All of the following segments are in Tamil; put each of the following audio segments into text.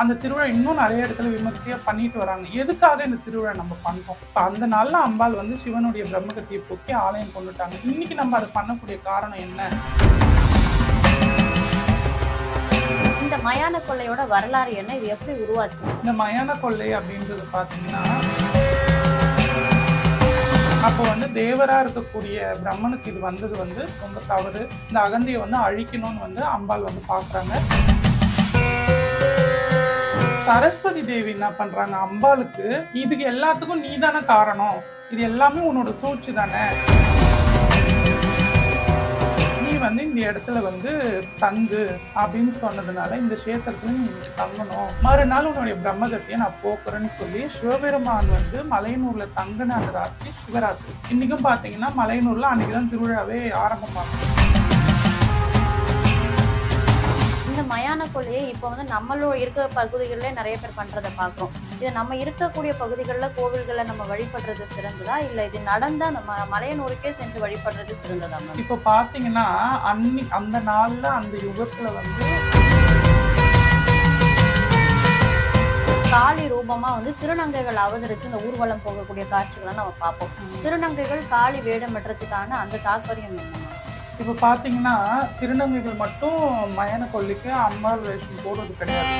அந்த திருவிழா இன்னும் நிறைய இடத்துல விமர்சையா பண்ணிட்டு வராங்க. எதுக்காக இந்த திருவிழா நம்ம பண்றோம்? இப்ப அந்த நாள்ல அம்பாள் வந்து சிவனுடைய பிரம்மகத்தியை போக்கி ஆலயம் கொண்டுட்டாங்க. இன்னைக்கு நம்ம அதை பண்ணக்கூடிய காரணம் என்ன? இந்த மயான கொள்ளையோட வரலாறு என்ன? இது எப்படி உருவாச்சு? இந்த மயான கொள்ளை அப்படின்றது பாத்தீங்கன்னா அப்போ வந்து தேவரா இருக்கக்கூடிய பிரம்மனுக்கு இது வந்தது வந்து ரொம்ப தவறு. இந்த அகந்தியை வந்து அழிக்கணும்னு வந்து அம்பாள் வந்து பாக்குறாங்க. சரஸ்வதி தேவி என்ன பண்றாங்க? அம்பாளுக்கு இதுக்கு எல்லாத்துக்கும் நீ தானே காரணம். இது எல்லாமே உன்னோட சூழ்ச்சி தானே. நீ வந்து இந்த இடத்துல வந்து தங்கு அப்படின்னு சொன்னதுனால இந்த கஷேத்திரத்துல நீ தங்கணும். மறுநாள் உன்னுடைய பிரம்மகத்தியை நான் போக்குறேன்னு சொல்லி சிவபெருமான் வந்து மலையனூர்ல தங்கின அந்த ராத்திரி சிவராத்திரி. இன்னைக்கும் பாத்தீங்கன்னா மலையனூர்ல அன்னைக்கு தான் திருவிழாவே ஆரம்பமாகும். மயான கொள்ளையை இப்போ வந்து நம்மளோட இருக்க பகுதிகளிலே நிறைய பேர் பண்றதை பார்க்குறோம். இது நம்ம இருக்கக்கூடிய பகுதிகளில் கோவில்களை நம்ம வழிபடுறது சிறந்ததா? இல்லை இது நடந்தா நம்ம மலையனூருக்கே சென்று வழிபடுறது சிறந்ததா மேம் இப்போ பாத்தீங்கன்னா அன்னி அந்த நாள்ல அந்த யுகத்துல வந்து காளி ரூபமா வந்து திருநங்கைகள் அவதரிச்சு இந்த ஊர்வலம் போகக்கூடிய காட்சிகளை நம்ம பார்ப்போம். திருநங்கைகள் காளி வேடமிடுறதுக்கான அந்த தாற்பயம் என்ன? இப்போ பாத்தீங்கன்னா திருநங்கைகள் மட்டும் மயான கொல்லிக்கு அம்பாள் வேஷம் போடுறது கிடையாது.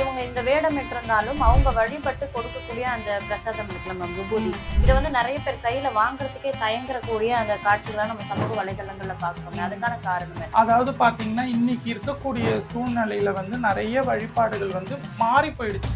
இவங்க இந்த வேடம் இருந்தாலும் அவங்க வழிபட்டு கொடுக்கக்கூடிய அந்த பிரசாதம் இருக்குல்ல மேம் விபூதி. இதை வந்து நிறைய பேர் கையில வாங்குறதுக்கே தயங்குறக்கூடிய அந்த காட்சிகளை நம்ம சமூக வலைதளங்கள்ல பார்க்கிறோம். அதுக்கான காரணம்? அதாவது பாத்தீங்கன்னா இன்னைக்கு இருக்கக்கூடிய சூழ்நிலையில வந்து நிறைய வழிபாடுகள் வந்து மாறி போயிடுச்சு.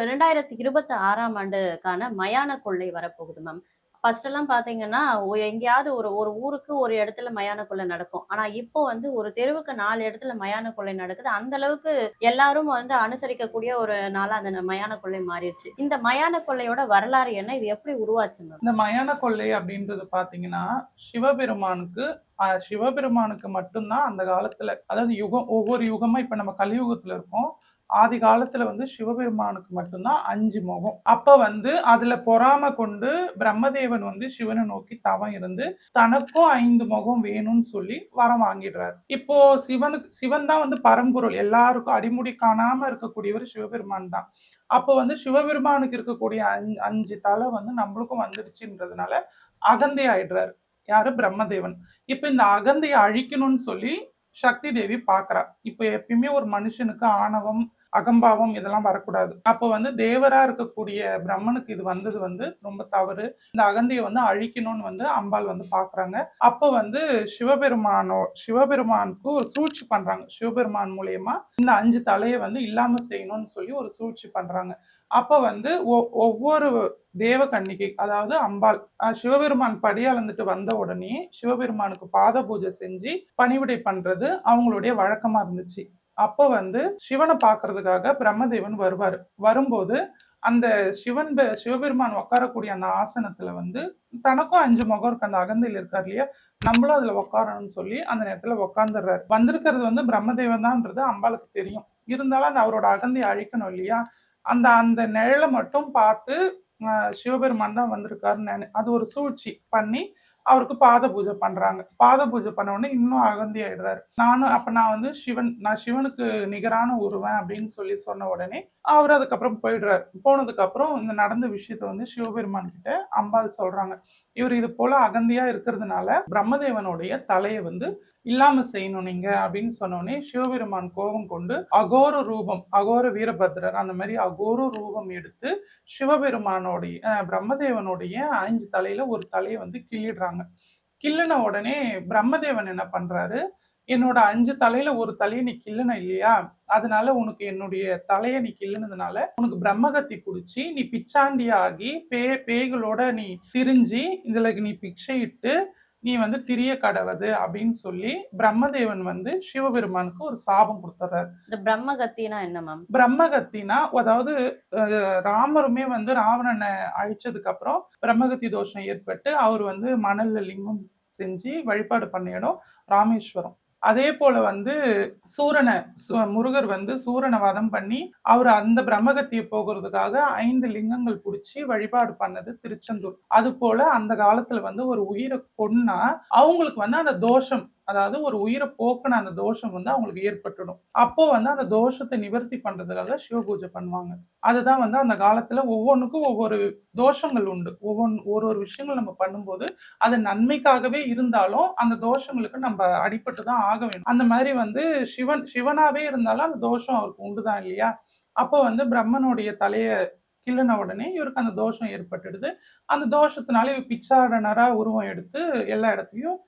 இரண்டாயிரத்தி இருபத்தி ஆறாம் ஆண்டுக்கான மயான கொள்ளை வரப்போகுது மேம் ஃபர்ஸ்ட் எல்லாம் பாத்தீங்கன்னா எங்கேயாவது ஒரு ஒரு ஊருக்கு ஒரு இடத்துல மயான கொள்ளை நடக்கும். ஆனா இப்போ வந்து ஒரு தெருவுக்கு நாலு இடத்துல மயான கொள்ளை நடக்குது. அந்த அளவுக்கு எல்லாரும் வந்து அனுசரிக்கக்கூடிய ஒரு நாளா அந்த மயான கொள்ளை மாறிடுச்சு. இந்த மயான கொள்ளையோட வரலாறு என்ன? இது எப்படி உருவாச்சு இந்த மயான கொள்ளை அப்படின்றது பாத்தீங்கன்னா சிவபெருமானுக்கு ஆஹ், சிவபெருமானுக்கு மட்டும்தான் அந்த காலத்துல அதாவது யுகம் ஒவ்வொரு யுகமா இப்ப நம்ம கலியுகத்துல இருக்கோம். ஆதி காலத்துல வந்து சிவபெருமானுக்கு மட்டும்தான் அஞ்சு முகம். அப்ப வந்து அதுல பொறாம கொண்டு பிரம்மதேவன் வந்து சிவனை நோக்கி தவம் இருந்து தனக்கும் ஐந்து முகம் வேணும்னு சொல்லி வரம் வாங்கிடுறாரு. இப்போ சிவனுக்கு சிவன் தான் வந்து பரம்பொருள். எல்லாருக்கும் அடிமுடி காணாம இருக்கக்கூடியவர் சிவபெருமான் தான். அப்போ வந்து சிவபெருமானுக்கு இருக்கக்கூடிய அஞ்சு அஞ்சு தலை வந்து நம்மளுக்கும் வந்துடுச்சுன்றதுனால அகந்தை ஆயிடுறாரு. யாரு? பிரம்மதேவன். இப்ப இந்த அகந்தையை அழிக்கணும்னு சொல்லி சக்தி தேவி பாக்குறா இப்ப எப்பயுமே ஒரு மனுஷனுக்கு ஆணவம் அகம்பாவம் இதெல்லாம் வரக்கூடாது. அப்போ வந்து தேவரா இருக்கக்கூடிய பிரம்மனுக்கு இது வந்தது வந்து ரொம்ப தவறு. இந்த அகந்தியை வந்து அழிக்கணும்னு வந்து அம்பாள் வந்து பாக்குறாங்க அப்போ வந்து சிவபெருமானோ சிவபெருமானுக்கு ஒரு சூழ்ச்சி பண்றாங்க. சிவபெருமான் மூலியமா இந்த அஞ்சு தலையை வந்து இல்லாம செய்யணும்னு சொல்லி ஒரு சூழ்ச்சி பண்றாங்க. அப்போ வந்து ஒ- ஒவ்வொரு தேவ கன்னிகை அதாவது அம்பாள் சிவபெருமான் படி அளந்துட்டு வந்த உடனே சிவபெருமானுக்கு பாத பூஜை செஞ்சு பணிவிடை பண்றது அவங்களுடைய வழக்கமா இருந்துச்சு. அப்போ வந்து சிவனை பார்க்கறதுக்காக பிரம்மதேவன் வருவார். வரும்போது அந்த சிவன் சிவபெருமான் உட்காரக்கூடிய அந்த ஆசனத்துல வந்து தனக்கும் அஞ்சு முகம் இருக்கு. அந்த அகந்தையில் இருக்கார் இல்லையா? நம்மளும் அதுல உட்காரணும்னு சொல்லி அந்த நேரத்துல உட்காந்துடுறாரு வந்திருக்கிறது வந்து பிரம்மதேவன் தான்ன்றது அம்பாளுக்கு தெரியும். இருந்தாலும் அந்த அவரோட அகந்தையை அழிக்கணும் இல்லையா? அந்த அந்த நிழலை மட்டும் பார்த்து சிவபெருமான் தான் வந்திருக்காருன்னு நினை அது ஒரு சூழ்ச்சி பண்ணி அவருக்கு பாத பூஜை பண்றாங்க. பாத பூஜை பண்ண உடனே இன்னும் அகந்தி ஆயிடுறாரு. நானும் அப்ப நான் வந்து சிவன் நான் சிவனுக்கு நிகரான உருவன் அப்படின்னு சொல்லி சொன்ன உடனே அவர் அதுக்கப்புறம் போயிடுறாரு. போனதுக்கு அப்புறம் இந்த நடந்த விஷயத்த வந்து சிவபெருமான் கிட்ட அம்பாள் சொல்றாங்க. இவர் இது போல அகந்தியா இருக்கிறதுனால பிரம்மதேவனுடைய தலையை வந்து இல்லாம செய்யணும் நீங்க அப்படின்னு சொன்னோடனே சிவபெருமான் கோபம் கொண்டு அகோர ரூபம் அகோர வீரபத்ரர் அந்த மாதிரி அகோர ரூபம் எடுத்து சிவபெருமானோடைய பிரம்மதேவனுடைய அஞ்சு தலையில ஒரு தலையை வந்து கிள்ளிடுறாங்க. கிள்ளின உடனே பிரம்மதேவன் என்ன பண்றாரு? என்னோட அஞ்சு தலையில ஒரு தலையை நீ கிள்ளுன இல்லையா? அதனால உனக்கு என்னுடைய தலையை நீ கிள்ளுனதுனால உனக்கு பிரம்மகத்தி புடிச்சு நீ பிச்சாண்டியாகி பே பேய்களோட நீ திரிஞ்சு இதுல நீ பிக்ஷையிட்டு நீ வந்து திரிய கடவது அப்படின்னு சொல்லி பிரம்மதேவன் வந்து சிவபெருமானுக்கு ஒரு சாபம் கொடுத்துறாரு. இந்த பிரம்மகத்தினா என்ன மேம் பிரம்மகத்தினா அதாவது ராமருமே வந்து ராவணனை அழிச்சதுக்கு அப்புறம் பிரம்மகத்தி தோஷம் ஏற்பட்டு அவர் வந்து மணல்ல லிங்கம் செஞ்சு வழிபாடு பண்ண இடம் ராமேஸ்வரம். அதே போல வந்து சூரனை சு- முருகர் வந்து சூரனை வதம் பண்ணி அவர் அந்த பிரம்மகத்திய போகிறதுக்காக ஐந்து லிங்கங்கள் பிடிச்சி வழிபாடு பண்ணது திருச்செந்தூர். அது போல அந்த காலத்துல வந்து ஒரு உயிரை கொன்னா அவங்களுக்கு வந்து அந்த தோஷம் அதாவது ஒரு உயிரை போக்குன அந்த தோஷம் வந்து அவங்களுக்கு ஏற்பட்டுடும். அப்போ வந்து அந்த தோஷத்தை நிவர்த்தி பண்றதுக்காக சிவ பூஜை பண்ணுவாங்க. அதுதான் வந்து அந்த காலத்துல ஒவ்வொன்றுக்கும் ஒவ்வொரு தோஷங்கள் உண்டு. ஒவ்வொன்று ஒரு ஒரு விஷயங்கள் நம்ம பண்ணும்போது அது நன்மைக்காகவே இருந்தாலும் அந்த தோஷங்களுக்கு நம்ம அடிபட்டு தான் ஆக வேண்டும். அந்த மாதிரி வந்து சிவன் சிவனாவே இருந்தாலும் அந்த தோஷம் அவருக்கு உண்டுதான் இல்லையா? அப்போ வந்து பிரம்மனுடைய தலையை கிள்ளின உடனே இவருக்கு அந்த தோஷம் ஏற்பட்டுடுது. அந்த தோஷத்தினால இவர் பிச்சாடனராக உருவம் எடுத்து எல்லா இடத்துலையும்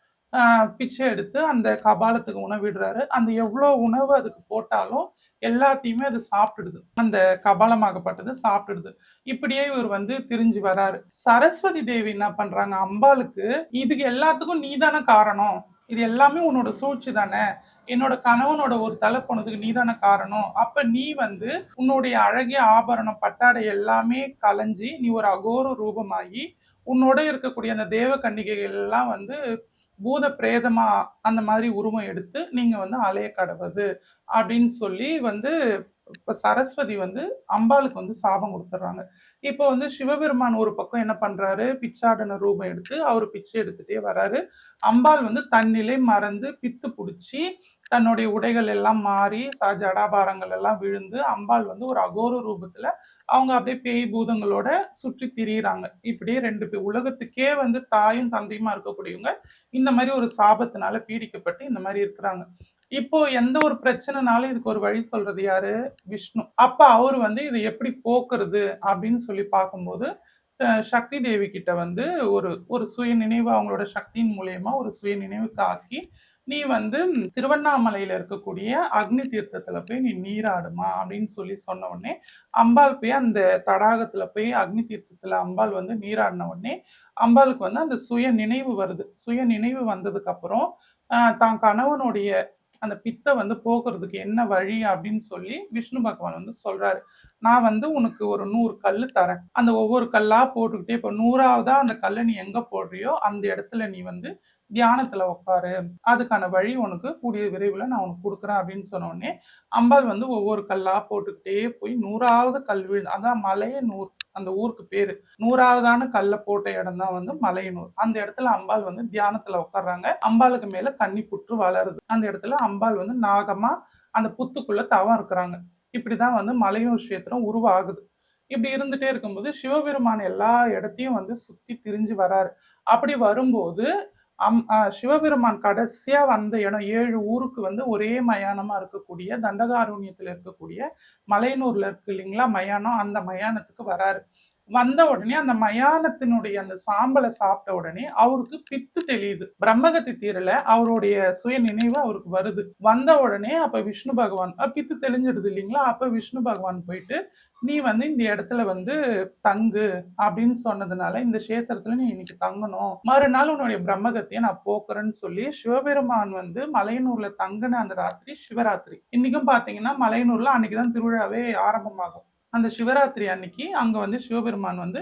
பிச்சை எடுத்து அந்த கபாலத்துக்கு உணவிடுறாரு. அந்த எவ்வளவு உணவு அதுக்கு போட்டாலும் எல்லாத்தையுமே அது சாப்பிட்டுடுது. அந்த கபாலமாகப்பட்டது சாப்பிட்டுடுது. இப்படியே இவர் வந்து திரிஞ்சு வராரு. சரஸ்வதி தேவி என்ன பண்றாங்க? அம்பாளுக்கு இதுக்கு எல்லாத்துக்கும் நீதானே காரணம். இது எல்லாமே உன்னோட சூழ்ச்சி தானே. என்னோட கணவனோட ஒரு தலை போனதுக்கு நீதானே காரணம். அப்ப நீ வந்து உன்னுடைய அழகிய ஆபரணம் பட்டாடை எல்லாமே கலைஞ்சி நீ ஒரு அகோர ரூபமாகி உன்னோட இருக்கக்கூடிய அந்த தேவ கன்னிகைகள் எல்லாம் வந்து பூத பிரேதமா அந்த மாதிரி உருவம் எடுத்து நீங்க வந்து அலைய கடவுது அப்படின்னு சொல்லி வந்து இப்ப சரஸ்வதி வந்து அம்பாளுக்கு வந்து சாபம் கொடுத்துட்றாங்க இப்போ வந்து சிவபெருமான் ஒரு பக்கம் என்ன பண்றாரு? பிச்சாடன ரூபம் எடுத்து அவர் பிச்சை எடுத்துட்டே வராரு. அம்பாள் வந்து தன்னிலை மறந்து பித்து பிடிச்சி தன்னுடைய உடைகள் எல்லாம் மாறி ச ஜடாபாரங்கள் எல்லாம் விழுந்து அம்பாள் வந்து ஒரு அகோர ரூபத்துல அவங்க அப்படியே பேய் பூதங்களோட சுற்றி திரியிறாங்க. இப்படியே ரெண்டு பேர் உலகத்துக்கே வந்து தாயும் தந்தையுமா இருக்கக்கூடியவங்க இந்த மாதிரி ஒரு சாபத்தினால பீடிக்கப்பட்டு இந்த மாதிரி இருக்கிறாங்க. இப்போ எந்த ஒரு பிரச்சனைனாலும் இதுக்கு ஒரு வழி சொல்றது யாரு? விஷ்ணு. அப்ப அவர் வந்து இதை எப்படி போக்குறது அப்படின்னு சொல்லி பார்க்கும்போது சக்தி தேவி கிட்ட வந்து ஒரு ஒரு சுய நினைவு அவங்களோட சக்தியின் மூலியமா ஒரு சுய நினைவுக்கு ஆக்கி நீ வந்து திருவண்ணாமலையில இருக்கக்கூடிய அக்னி தீர்த்தத்துல போய் நீ நீராடுமா அப்படின்னு சொல்லி சொன்ன உடனே அம்பாள் போய் அந்த தடாகத்துல போய் அக்னி தீர்த்தத்துல அம்பாள் வந்து நீராடின உடனே அம்பாளுக்கு வந்து அந்த சுய நினைவு வருது. சுய நினைவு வந்ததுக்கு அப்புறம் ஆஹ், தான் கணவனுடைய அந்த பித்தை வந்து போக்குறதுக்கு என்ன வழி அப்படின்னு சொல்லி விஷ்ணு பகவான் வந்து சொல்றாரு. நான் வந்து உனக்கு ஒரு நூறு கல் தரேன். அந்த ஒவ்வொரு கல்லா போட்டுக்கிட்டே இப்போ நூறாவதா அந்த கல்லை நீ எங்க போடுறியோ அந்த இடத்துல நீ வந்து தியானத்துல உட்காரு அதுக்கான வழி உனக்கு கூடிய விரைவில் நான் உனக்கு கொடுக்குறேன் அப்படின்னு சொன்னோடனே அம்பாள் வந்து ஒவ்வொரு கல்லா போட்டுக்கிட்டே போய் நூறாவது கல் விழுந்து அதான் மலைய நூறு அந்த ஊருக்கு பேரு. நூறாவதான கல்லை போட்ட இடம் தான் வந்து மலையனூர் அந்த இடத்துல அம்பாள் வந்து தியானத்துல உட்கார்றாங்க அம்பாளுக்கு மேல கன்னி புற்று வளருது. அந்த இடத்துல அம்பாள் வந்து நாகமா அந்த புத்துக்குள்ள தவம் இருக்கிறாங்க. இப்படிதான் வந்து மலையூர் கஷேத்திரம் உருவாகுது. இப்படி இருந்துட்டே இருக்கும்போது சிவபெருமான் எல்லா இடத்தையும் வந்து சுத்தி திரிஞ்சு வராரு. அப்படி வரும்போது அம் சிவபெருமான் கடைசியா வந்த இடம் ஏழு ஊருக்கு வந்து ஒரே மயானமா இருக்கக்கூடிய தண்டகாரண்யத்துல இருக்கக்கூடிய மலையனூர்ல இருக்கு இல்லைங்களா மயானம். அந்த மயானத்துக்கு வராரு. வந்த உடனே அந்த மயானத்தினுடைய அந்த சாம்பலை சாப்பிட்ட உடனே அவருக்கு பித்து தெளியுது. பிரம்மகத்தி தீரல அவருடைய சுய நினைவு அவருக்கு வருது. வந்த உடனே அப்ப விஷ்ணு பகவான் பித்து தெளிஞ்சிடுது இல்லைங்களா? அப்ப விஷ்ணு பகவான் போயிட்டு நீ வந்து இந்த இடத்துல வந்து தங்கு அப்படின்னு சொன்னதுனால இந்த கஷேத்திரத்துல நீ இன்னைக்கு தங்கணும். மறுநாள் உன்னுடைய பிரம்மகத்தையை நான் போக்குறேன்னு சொல்லி சிவபெருமான் வந்து மலையனூர்ல தங்கின அந்த ராத்திரி சிவராத்திரி. இன்னைக்கும் பாத்தீங்கன்னா மலையனூர்ல அன்னைக்குதான் திருவிழாவே ஆரம்பமாகும். அந்த சிவராத்திரி அன்னைக்கு அங்கே வந்து சிவபெருமான் வந்து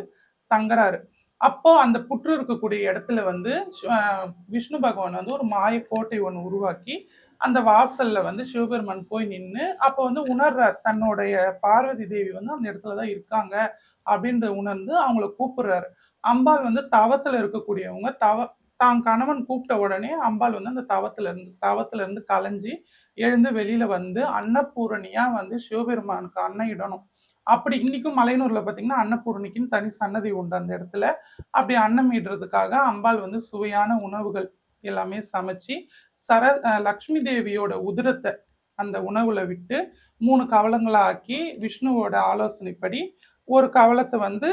தங்குறாரு. அப்போ அந்த புற்று இருக்கக்கூடிய இடத்துல வந்து விஷ்ணு பகவான் வந்து ஒரு மாய கோட்டை ஒன்று உருவாக்கி அந்த வாசல்ல வந்து சிவபெருமான் போய் நின்று அப்போ வந்து உணர்றார். தன்னுடைய பார்வதி தேவி வந்து அந்த இடத்துல தான் இருக்காங்க அப்படின்ற உணர்ந்து அவங்கள கூப்பிடுறாரு. அம்பாள் வந்து தவத்துல இருக்கக்கூடியவங்க. தவ தான் கணவன் கூப்பிட்ட உடனே அம்பாள் வந்து அந்த தவத்துல இருந்து தவத்துல இருந்து கலைஞ்சி எழுந்து வெளியில வந்து அன்னபூரணியா வந்து சிவபெருமானுக்கு அன்னை இடணும். அப்படி இன்னைக்கும் மலையனூர்ல பாத்தீங்கன்னா அன்னபூர்ணிக்குன்னு தனி சன்னதி உண்டு அந்த இடத்துல. அப்படி அன்னம் இடுறதுக்காக அம்பாள் வந்து சுவையான உணவுகள் எல்லாமே சமைச்சு சர லக்ஷ்மி தேவியோட உதிரத்தை அந்த உணவுல விட்டு மூணு கவலங்களாக்கி விஷ்ணுவோட ஆலோசனைப்படி ஒரு கவலத்தை வந்து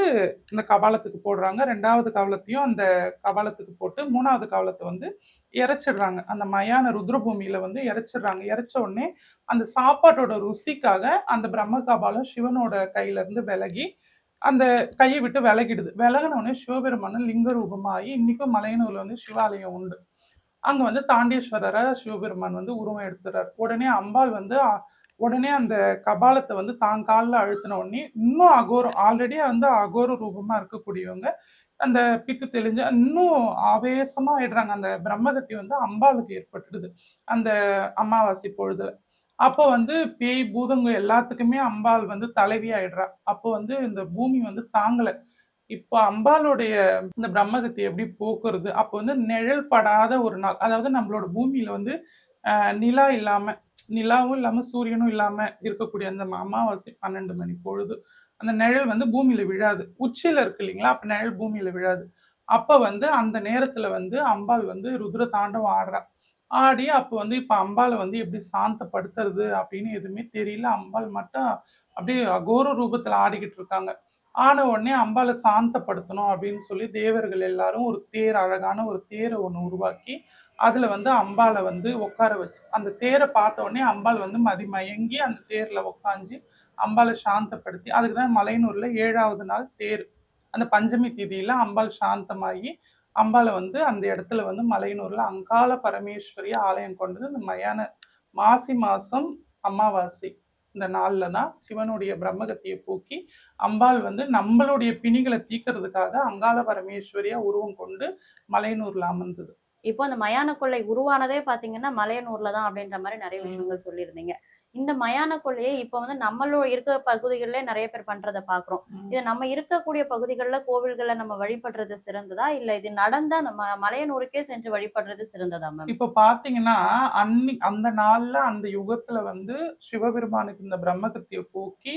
இந்த கபாலத்துக்கு போடுறாங்க. ரெண்டாவது கவலத்தையும் அந்த கபாலத்துக்கு போட்டு மூணாவது கவலத்தை வந்து இறைச்சிடுறாங்க அந்த மயான ருத்ரபூமியில வந்து இறைச்சிடுறாங்க இறைச்ச உடனே அந்த சாப்பாட்டோட ருசிக்காக அந்த பிரம்ம கபாலம் சிவனோட கையில இருந்து விலகி அந்த கையை விட்டு விலகிடுது. விலகினோடனே உடனே லிங்க ரூபமாகி இன்னைக்கும் மலையனூர்ல வந்து சிவாலயம் உண்டு. அங்க வந்து தாண்டேஸ்வரரை சிவபெருமான் வந்து உருவம் எடுத்துறாரு. உடனே அம்பாள் வந்து உடனே அந்த கபாலத்தை வந்து தான் காலில் அழுத்தின உடனே இன்னும் அகோரம் ஆல்ரெடி வந்து அகோர ரூபமா இருக்கக்கூடியவங்க அந்த பித்து தெளிஞ்சு இன்னும் ஆவேசமா ஆயிடுறாங்க. அந்த பிரம்மகத்தி வந்து அம்பாளுக்கு ஏற்பட்டுடுது அந்த அமாவாசை பொழுதுல. அப்போ வந்து பேய் பூதங்க எல்லாத்துக்குமே அம்பாள் வந்து தலைவி ஆயிடுறா. அப்போ வந்து இந்த பூமி வந்து தாங்கல. இப்போ அம்பாளுடைய இந்த பிரம்மகத்தி எப்படி போக்குறது? அப்போ வந்து நிழல் படாத ஒரு நாள் அதாவது நம்மளோட பூமியில வந்து நிலா இல்லாம நிலாவும் இல்லாம சூரியனும் இல்லாம இருக்கக்கூடிய அந்த அமாவாசை பன்னெண்டு மணி பொழுது அந்த நிழல் வந்து பூமியில விழாது. உச்சியில இருக்கு இல்லைங்களா? அப்ப நிழல் பூமியில விழாது. அப்ப வந்து அந்த நேரத்துல வந்து அம்பாள் வந்து ருத்ர தாண்டவம் ஆடுறா. ஆடி அப்போ வந்து இப்ப அம்பாளை வந்து எப்படி சாந்தப்படுத்துறது அப்படின்னு எதுவுமே தெரியல. அம்பாள் மட்டும் அப்படியே அகோர ரூபத்துல ஆடிக்கிட்டு இருக்காங்க. ஆன உடனே அம்பாளை சாந்தப்படுத்தணும் அப்படின்னு சொல்லி தேவர்கள் எல்லாரும் ஒரு தேர் அழகான ஒரு தேரை ஒன்று உருவாக்கி அதுல வந்து அம்பாளை வந்து உட்கார வச்சு அந்த தேரை பார்த்த உடனே அம்பாள் வந்து மதிமயங்கி அந்த தேர்ல உட்காந்து அம்பாளை சாந்தப்படுத்தி அதுக்கு தான் மலையனூர்ல ஏழாவது நாள் தேர். அந்த பஞ்சமி திதியில அம்பாள் சாந்தமாகி அம்பாளை வந்து அந்த இடத்துல வந்து மலையனூர்ல அங்காள பரமேஸ்வரி ஆலயம் கொண்டது இந்த மயான மாசி மாசம் அமாவாசை. இந்த நாளில் தான் சிவனுடைய பிரம்மகத்தியை பூக்கி அம்பாள் வந்து நம்மளுடைய பிணிகளை தீக்கிறதுக்காக அங்காள பரமேஸ்வரியா உருவம் கொண்டு மலையனூர்ல அமர்ந்தது. இப்போ அந்த மயான கொள்ளை உருவானதே பாத்தீங்கன்னா மலையனூர்ல தான் அப்படின்ற மாதிரி நிறைய விஷயங்கள் சொல்லியிருந்தீங்க. இந்த மயான கொள்ளையை இப்போ வந்து நம்மளோட இருக்க பகுதிகளிலே நிறைய பேர் பண்றத பாக்குறோம். இது நம்ம இருக்கக்கூடிய பகுதிகளில் கோவில்களை நம்ம வழிபடுறது சிறந்ததா? இல்ல இது நடந்தா நம்ம மலையனூருக்கே சென்று வழிபடுறது சிறந்ததா மேம் இப்ப பாத்தீங்கன்னா அன்னி அந்த நாள்ல அந்த யுகத்துல வந்து சிவபெருமானுக்கு இந்த பிரம்மகத்தியை போக்கி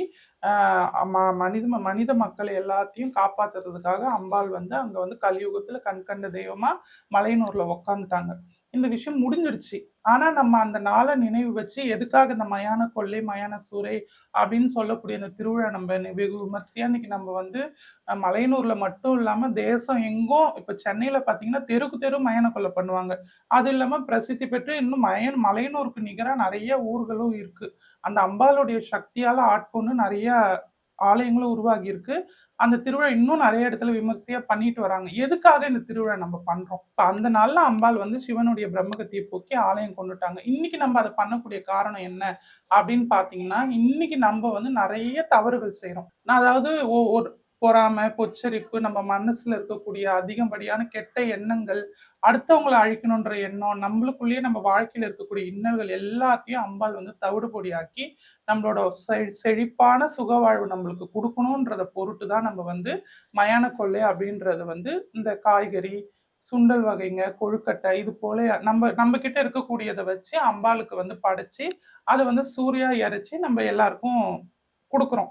மனித மனித மக்களை எல்லாத்தையும் காப்பாத்துறதுக்காக அம்பாள் வந்து அங்க வந்து கலியுகத்துல கண்கண்ட தெய்வமா மலையனூர்ல உக்காந்துட்டாங்க. இந்த விஷயம் முடிஞ்சிடுச்சு ஆனா நம்ம அந்த நாளை நினைவு வச்சு எதுக்காக இந்த மயான கொள்ளை மயான சூறை அப்படின்னு சொல்லக்கூடிய அந்த திருவிழா நம்ம வெகு விமர்சையா இன்னைக்கு நம்ம வந்து மலையனூர்ல மட்டும் இல்லாம தேசம் எங்கும் இப்ப சென்னையில பாத்தீங்கன்னா தெருக்கு தெரு மயான கொள்ளை பண்ணுவாங்க. அது இல்லாம பிரசித்தி பெற்று இன்னும் மயன் மலையனூருக்கு நிகரா நிறைய ஊர்களும் இருக்கு. அந்த அம்பாளுடைய சக்தியால ஆட்கொண்டு நிறைய ஆலயங்களும் உருவாகி இருக்கு அந்த திருவிழா இன்னும் நிறைய இடத்துல விமர்சையா பண்ணிட்டு வராங்க. எதுக்காக இந்த திருவிழா நம்ம பண்றோம்? இப்போ அந்த நாள்ல அம்பாள் வந்து சிவனுடைய பிரம்மகத்தியை போக்கி ஆலயம் கொண்டுட்டாங்க. இன்னைக்கு நம்ம அதை பண்ணக்கூடிய காரணம் என்ன? அப்படின்னு பாத்தீங்கன்னா இன்னைக்கு நம்ம வந்து நிறைய தவறுகள் செய்கிறோம் நான் அதாவது ஒ- ஒரு பொறாமை பொச்சரிப்பு நம்ம மனசுல இருக்கக்கூடிய அதிகப்படியான கெட்ட எண்ணங்கள் அடுத்தவங்களை அழிக்கணுன்ற எண்ணம் நம்மளுக்குள்ளேயே நம்ம வாழ்க்கையில இருக்கக்கூடிய இன்னல்கள் எல்லாத்தையும் அம்பாள் வந்து தவிடு பொடியாக்கி நம்மளோட செ- செழிப்பான சுக வாழ்வு நம்மளுக்கு கொடுக்கணுன்றத பொருட்டு தான் நம்ம வந்து மயான கொள்ளை அப்படின்றது வந்து இந்த காய்கறி சுண்டல் வகைங்க கொழுக்கட்டை இது போல நம்ம நம்ம கிட்ட இருக்கக்கூடியதை வச்சு அம்பாளுக்கு வந்து படைச்சு அதை வந்து சூர்யா இறைச்சி நம்ம எல்லாருக்கும் கொடுக்குறோம்.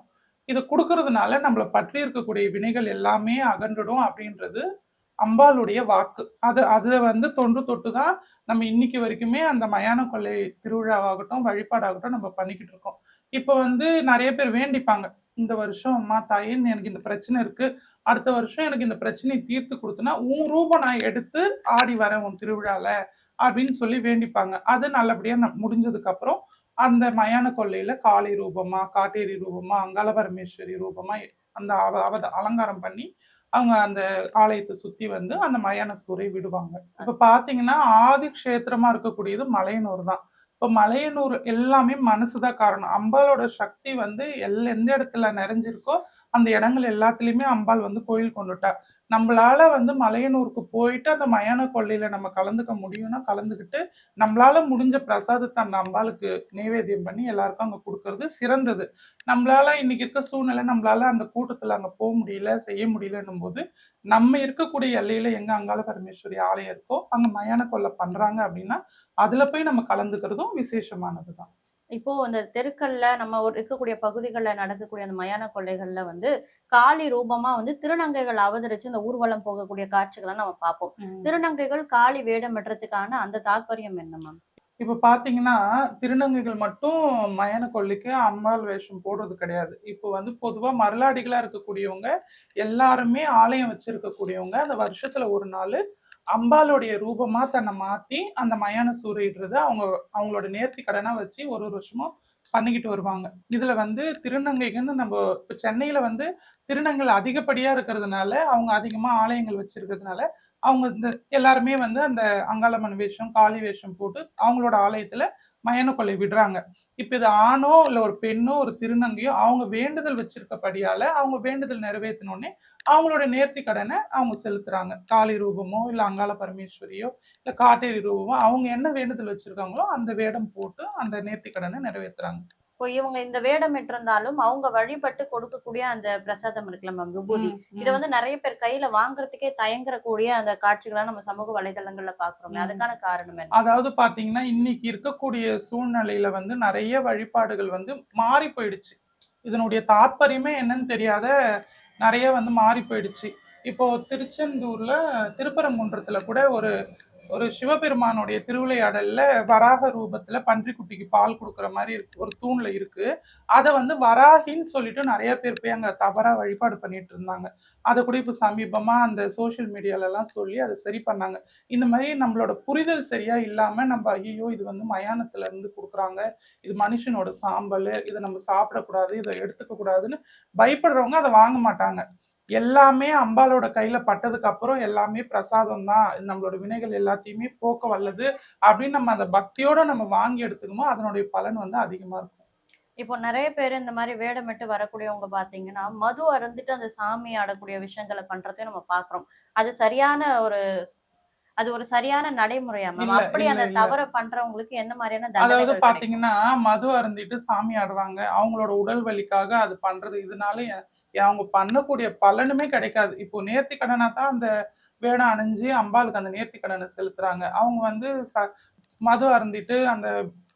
இது கொடுக்கறதுனால நம்மளை பற்றி இருக்கக்கூடிய வினைகள் எல்லாமே அகன்றுடும் அப்படின்றது அம்பாளுடைய வாக்கு. அது அது வந்து தொன்று தொட்டு தான் நம்ம இன்னைக்கு வரைக்குமே அந்த மயான கொள்ளை திருவிழாவாகட்டும் வழிபாடாகட்டும் நம்ம பண்ணிக்கிட்டு இருக்கோம். இப்போ வந்து நிறைய பேர் வேண்டிப்பாங்க. இந்த வருஷம் அம்மா தாயின்னு எனக்கு இந்த பிரச்சனை இருக்கு. அடுத்த வருஷம் எனக்கு இந்த பிரச்சனையை தீர்த்து கொடுத்தனா உன் ரூபம் நான் எடுத்து ஆடி வரேன் உன் திருவிழால அப்படின்னு சொல்லி வேண்டிப்பாங்க. அது நல்லபடியா முடிஞ்சதுக்கு அப்புறம் அந்த மயான கொள்ளையில காளி ரூபமா காட்டேரி ரூபமா அங்காள பரமேஸ்வரி ரூபமா அந்த அவ அலங்காரம் பண்ணி அவங்க அந்த ஆலயத்தை சுத்தி வந்து அந்த மயான சூரை விடுவாங்க. இப்ப பாத்தீங்கன்னா ஆதி கஷேத்திரமா இருக்கக்கூடியது மலையனூர் தான். இப்போ மலையனூர் எல்லாமே மனசுதான் காரணம். அம்பாலோட சக்தி வந்து எல் எந்த இடத்துல நிறைஞ்சிருக்கோ அந்த இடங்கள் எல்லாத்துலேயுமே அம்பாள் வந்து கோயில் கொண்டுட்டா நம்மளால வந்து மலையனூருக்கு போயிட்டு அந்த மயான கொள்ளையில நம்ம கலந்துக்க முடியும்னா கலந்துக்கிட்டு நம்மளால முடிஞ்ச பிரசாதத்தை அந்த அம்பாளுக்கு நைவேத்தியம் பண்ணி எல்லாருக்கும் அங்கே கொடுக்கறது சிறந்தது. நம்மளால இன்னைக்கு இருக்க சூழ்நிலை நம்மளால அந்த கூட்டத்தில் அங்கே போக முடியல செய்ய முடியலன்னும் போது நம்ம இருக்கக்கூடிய எல்லையில எங்க அங்காள பரமேஸ்வரி ஆலயம் இருக்கோ அங்கே மயான கொள்ளை பண்றாங்க அப்படின்னா அதுல போய் நம்ம கலந்துக்கிறதும் விசேஷமானதுதான். இப்போ இந்த தெருக்கள்ல நம்ம ஒரு இருக்கக்கூடிய பகுதிகளில் நடக்கக்கூடிய அந்த மயான கொள்ளைகள்ல வந்து காளி ரூபமா வந்து திருநங்கைகள் அவதரிச்சு இந்த ஊர்வலம் போகக்கூடிய காட்சிகளை நம்ம பார்ப்போம். திருநங்கைகள் காளி வேடமிடுறதுக்கான அந்த தாற்பயம் என்ன மேம் இப்ப பாத்தீங்கன்னா திருநங்கைகள் மட்டும் மயான கொள்ளைக்கு அம்பாள் வேஷம் போடுறது கிடையாது. இப்போ வந்து பொதுவா மரலாடிகளா இருக்கக்கூடியவங்க எல்லாருமே ஆலயம் வச்சிருக்கக்கூடியவங்க அந்த வருஷத்துல ஒரு நாள் அம்பாளுடைய ரூபமா தன்னை மாத்தி அந்த மயான சூறையிடுறது அவங்க அவங்களோட நேர்த்தி கடனா வச்சு ஒரு ஒரு வருஷமும் பண்ணிக்கிட்டு வருவாங்க. இதுல வந்து திருநங்கைக்குன்னு நம்ம இப்ப சென்னையில வந்து திருநங்கைகள் அதிகப்படியா இருக்கிறதுனால அவங்க அதிகமா ஆலயங்கள் வச்சிருக்கிறதுனால அவங்க இந்த எல்லாருமே வந்து அந்த அங்காளம்மன் வேஷம் காளி வேஷம் போட்டு அவங்களோட ஆலயத்துல மயன கொள்ளை விடுறாங்க. இப்ப இது ஆணோ இல்ல ஒரு பெண்ணோ ஒரு திருநங்கையோ அவங்க வேண்டுதல் வச்சிருக்கபடியால அவங்க வேண்டுதல் நிறைவேற்றினோடனே அவங்களோட நேர்த்தி கடனை அவங்க செலுத்துறாங்க. காளி ரூபமோ இல்ல அங்காள பரமேஸ்வரியோ இல்ல காட்டேரி ரூபமோ அவங்க என்ன வேண்டுதல் வச்சிருக்காங்களோ அந்த வேடம் போட்டு அந்த நேர்த்தி கடனை நிறைவேற்றுறாங்க இப்போ இவங்க இந்த வேடம் இருந்தாலும் அவங்க வழிபட்டு கொடுக்கக்கூடிய அந்த பிரசாதம் இருக்குல்ல மேம் விபூதி. இதை வந்து நிறைய பேர் கையில வாங்குறதுக்கே தயங்குறக்கூடிய அந்த காட்சிகளை நம்ம சமூக வலைதளங்கள்ல பாக்குறோமே. அதுக்கான காரணம் என்ன? அதாவது பாத்தீங்கன்னா இன்னைக்கு இருக்கக்கூடிய சூழ்நிலையில வந்து நிறைய வழிபாடுகள் வந்து மாறி போயிடுச்சு. இதனுடைய தாத்பரியமே என்னன்னு தெரியாத நிறைய வந்து மாறி போயிடுச்சு. இப்போ திருச்செந்தூர்ல திருப்பரங்குன்றத்துல கூட ஒரு ஒரு சிவபெருமானுடைய திருவிளையாடல்ல வராக ரூபத்துல பன்றிக்குட்டிக்கு பால் கொடுக்குற மாதிரி இருக்கு ஒரு தூண்ல இருக்கு. அதை வந்து வராகின்னு சொல்லிட்டு நிறைய பேர் போய் அங்க தவறா வழிபாடு பண்ணிட்டு இருந்தாங்க. அதை கூட இப்போ சமீபமா அந்த சோஷியல் மீடியால எல்லாம் சொல்லி அதை சரி பண்ணாங்க. இந்த மாதிரி நம்மளோட புரிதல் சரியா இல்லாம நம்ம ஐயோ இது வந்து மயானத்துல இருந்து கொடுக்குறாங்க. இது மனுஷனோட சாம்பல் இதை நம்ம சாப்பிடக்கூடாது இதை எடுத்துக்க கூடாதுன்னு பயப்படுறவங்க அதை வாங்க மாட்டாங்க. எல்லாமே அம்பாலோட கையில பட்டதுக்கு அப்புறம் எல்லாமே பிரசாதம் தான். நம்மளோட வினைகள் எல்லாத்தையுமே போக்க வல்லது. அப்படின்னு நம்ம அந்த பக்தியோட நம்ம வாங்கி எடுத்துக்கணும் அதனுடைய பலன் வந்து அதிகமா இருக்கும். இப்போ நிறைய பேர் இந்த மாதிரி வேடமிட்டு வரக்கூடியவங்க பாத்தீங்கன்னா மது அருந்துட்டு அந்த சாமி ஆடக்கூடிய விஷயங்களை பண்றதையும் நம்ம பாக்குறோம் அது சரியான ஒரு அது ஒரு சரியான நடைமுறையா மேம் அப்படி அந்த. தவற பண்றவங்களுக்கு என்ன மாதிரியான அதாவது? பாத்தீங்கன்னா மது அருந்திட்டு சாமி ஆடுறாங்க அவங்களோட உடல் வலிக்காக அது பண்றது. இதனால அவங்க பண்ணக்கூடிய பலனுமே கிடைக்காது. இப்போ நேர்த்தி கடனா தான் அந்த வேடம் அணிஞ்சு அம்பாளுக்கு அந்த நேர்த்தி கடனை செலுத்துறாங்க. அவங்க வந்து ச மது அருந்திட்டு அந்த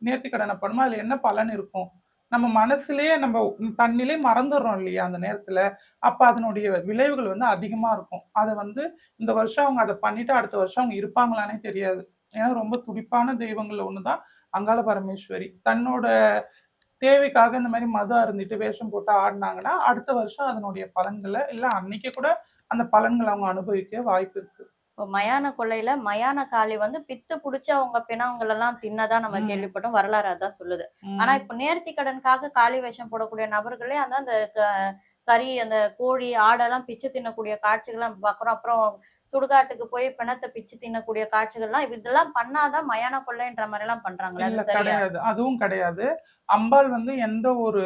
நேர்த்தி கடனை பண்ணும்போது அதுல என்ன பலன் இருக்கும்? நம்ம மனசுலயே நம்ம தண்ணிலே மறந்துடுறோம் இல்லையா அந்த நேரத்துல? அப்ப அதனுடைய விளைவுகள் வந்து அதிகமா இருக்கும். அதை வந்து இந்த வருஷம் அவங்க அதை பண்ணிட்டு அடுத்த வருஷம் அவங்க இருப்பாங்களானே தெரியாது. ஏன்னா ரொம்ப துடிப்பான தெய்வங்கள்ல ஒண்ணுதான் அங்காள பரமேஸ்வரி. தன்னோட தேவைக்காக இந்த மாதிரி மது அருந்திட்டு வேஷம் போட்டு ஆடினாங்கன்னா அடுத்த வருஷம் அதனுடைய பலன்களை இல்ல அன்னைக்கு கூட அந்த பலன்களை அவங்க அனுபவிக்க வாய்ப்பு இருக்கு. இப்போ மயான கொள்ளையில மயான காளி வந்து பித்து புடிச்ச அவங்க பிணங்கள் எல்லாம் தின்னதா நம்ம. கேள்விப்பட்டோம். வரலாறு அதான் சொல்லுது. ஆனா இப்போ நேர்த்தி கடனுக்காக காளி வேஷம் போடக்கூடிய நபர்களே அந்த அந்த கறி அந்த கோழி ஆடெல்லாம் பிச்சு தின்னக்கூடிய காட்சிகள்லாம் பாக்குறோம் அப்புறம் சுடுகாட்டுக்கு போய் பிணத்தை பிச்சு தின்னக்கூடிய காட்சிகள்லாம் இதெல்லாம் பண்ணாதான் மயான கொள்ளைன்ற மாதிரி எல்லாம் பண்றாங்களே கிடையாது. அதுவும் கிடையாது. அம்பாள் வந்து எந்த ஒரு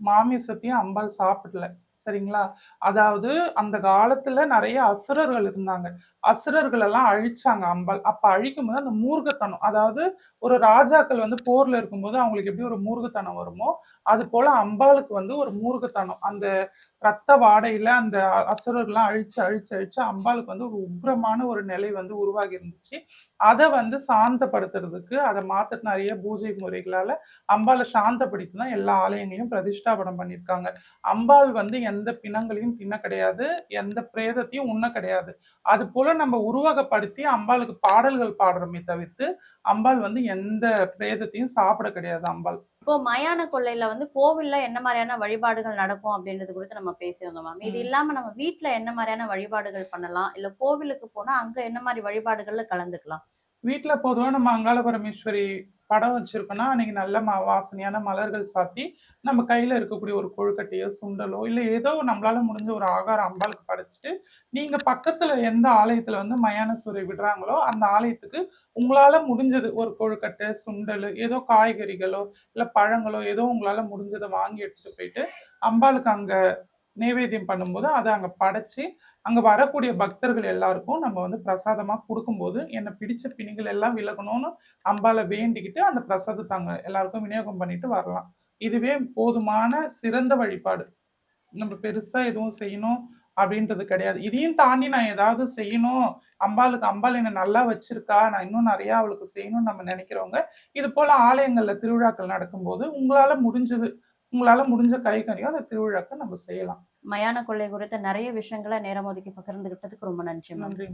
மாமிசத்தையும் அம்பாள் சாப்பிடல. சரிங்களா? அதாவது அந்த காலத்துல நிறைய அசுரர்கள் இருந்தாங்க. அசுரர்கள் எல்லாம் அழிச்சாங்க அம்பாள் அப்ப அழிக்கும் போது அந்த மூர்கத்தனம் அதாவது ஒரு ராஜாக்கள் வந்து போர்ல இருக்கும்போது அவங்களுக்கு எப்படி ஒரு மூர்கத்தனம் வருமோ அது போல அம்பாளுக்கு வந்து ஒரு மூர்கத்தனம் அந்த ரத்த வாடையில அந்த அசுரர்லாம் அசுரர்கள்லாம் அழிச்சு அழிச்சு அழிச்சு அம்பாளுக்கு வந்து ஒரு உக்ரமான ஒரு நிலை வந்து உருவாகி இருந்துச்சு. அதை வந்து சாந்தப்படுத்துறதுக்கு அதை மாத்த நிறைய பூஜை முறைகளால அம்பாளை சாந்தப்படுத்தி தான் எல்லா ஆலயங்களையும் பிரதிஷ்டாபனம் பண்ணியிருக்காங்க. அம்பாள் வந்து எந்த பிணங்களையும் தின்ன கிடையாது எந்த பிரேதத்தையும் உண்ண கிடையாது. அது போல நம்ம உருவகப்படுத்தி அம்பாளுக்கு பாடல்கள் பாடுறோமே தவிர்த்து அம்பாள் வந்து எந்த பிரேதத்தையும் சாப்பிட கிடையாது அம்பாள். இப்போ மயான கொள்ளையில வந்து கோவில்ல என்ன மாதிரியான வழிபாடுகள் நடக்கும் அப்படின்றது குறித்து நம்ம பேசியிருந்தோம் மேம் இது. இல்லாம நம்ம வீட்ல என்ன மாதிரியான வழிபாடுகள் பண்ணலாம்? இல்ல கோவிலுக்கு போனா அங்க என்ன மாதிரி வழிபாடுகள்ல கலந்துக்கலாம்? வீட்டில் பொதுவாக நம்ம அங்காள பரமேஸ்வரி படம் வச்சிருக்கோம்னா அன்னைக்கு நல்ல ம வாசனையான மலர்கள் சாத்தி நம்ம கையில இருக்கக்கூடிய ஒரு கொழுக்கட்டையோ சுண்டலோ இல்லை ஏதோ நம்மளால முடிஞ்ச ஒரு ஆகாரம் அம்பாளுக்கு படைச்சிட்டு நீங்க பக்கத்துல எந்த ஆலயத்துல வந்து மயான விடுறாங்களோ அந்த ஆலயத்துக்கு உங்களால முடிஞ்சது ஒரு கொழுக்கட்டை சுண்டல் ஏதோ காய்கறிகளோ இல்ல பழங்களோ ஏதோ உங்களால முடிஞ்சதை வாங்கி எடுத்துட்டு போயிட்டு அம்பாளுக்கு அங்க நைவேத்தியம் பண்ணும்போது அதை அங்க படைச்சு அங்க வரக்கூடிய பக்தர்கள் எல்லாருக்கும் நம்ம வந்து பிரசாதமா கொடுக்கும்போது என்ன பிடிச்ச பிணிகள் எல்லாம் விலகணும்னு அம்பால வேண்டிக்கிட்டு அந்த பிரசாதத்தை அங்கே எல்லாருக்கும் விநியோகம் பண்ணிட்டு வரலாம். இதுவே போதுமான சிறந்த வழிபாடு. நம்ம பெருசா எதுவும் செய்யணும் அப்படின்றது கிடையாது. இதையும் தாண்டி நான் ஏதாவது செய்யணும். அம்பாளுக்கு அம்பாள் என்ன நல்லா வச்சிருக்கா நான் இன்னும் நிறைய அவளுக்கு செய்யணும்னு நம்ம நினைக்கிறவங்க இது போல ஆலயங்கள்ல திருவிழாக்கள் நடக்கும்போது உங்களால முடிஞ்சது உங்களால முடிஞ்ச கைகறியும் அந்த திருவிழாக்க நம்ம செய்யலாம். மயான கொள்ளை குறித்த நிறைய விஷயங்களை நேரம் ஒதுக்கி பகிர்ந்துகிட்டதுக்கு ரொம்ப நன்றி மேம். நன்றி